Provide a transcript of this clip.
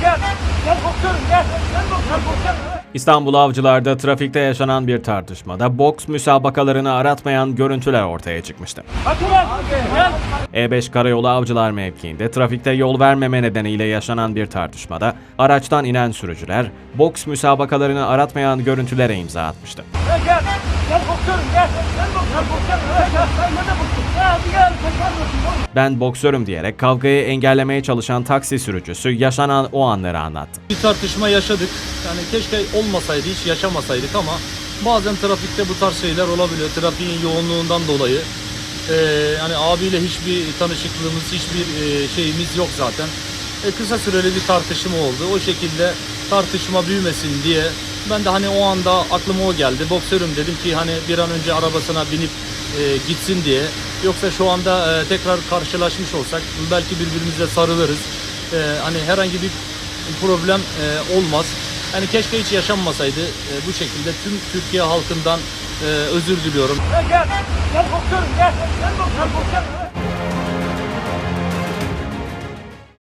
Gel. Gel boksörüm gel. Gel boksör boksör. İstanbul Avcılar'da trafikte yaşanan bir tartışmada boks müsabakalarını aratmayan görüntüler ortaya çıkmıştı. Hadi gel. Gel. E5 Karayolu Avcılar mevkiinde trafikte yol vermeme nedeniyle yaşanan bir tartışmada araçtan inen sürücüler boks müsabakalarını aratmayan görüntülere imza atmıştı. Gel gel. Gel boksörüm gel. Gel boksör boksör. Gel gel. Sen ne boksör? Gel hadi gel. Kaçar mısın? Ben boksörüm diyerek kavgayı engellemeye çalışan taksi sürücüsü yaşanan o anları anlattı. Bir tartışma yaşadık. Yani keşke olmasaydı, hiç yaşamasaydık ama bazen trafikte bu tarz şeyler olabiliyor. Trafiğin yoğunluğundan dolayı. Ee, yani abiyle hiçbir tanışıklığımız, hiçbir e, şeyimiz yok zaten. E, kısa süreli bir tartışma oldu. O şekilde tartışma büyümesin diye ben de hani o anda aklıma o geldi. Boksörüm dedim ki hani bir an önce arabasına binip e, gitsin diye. Yoksa şu anda e, tekrar karşılaşmış olsak belki birbirimize sarılırız. E, hani herhangi bir problem e, olmaz. Yani keşke hiç yaşanmasaydı E, bu şekilde tüm Türkiye halkından e, özür diliyorum. Gel gel. Gel boksörüm gel. Gel boksör boksör.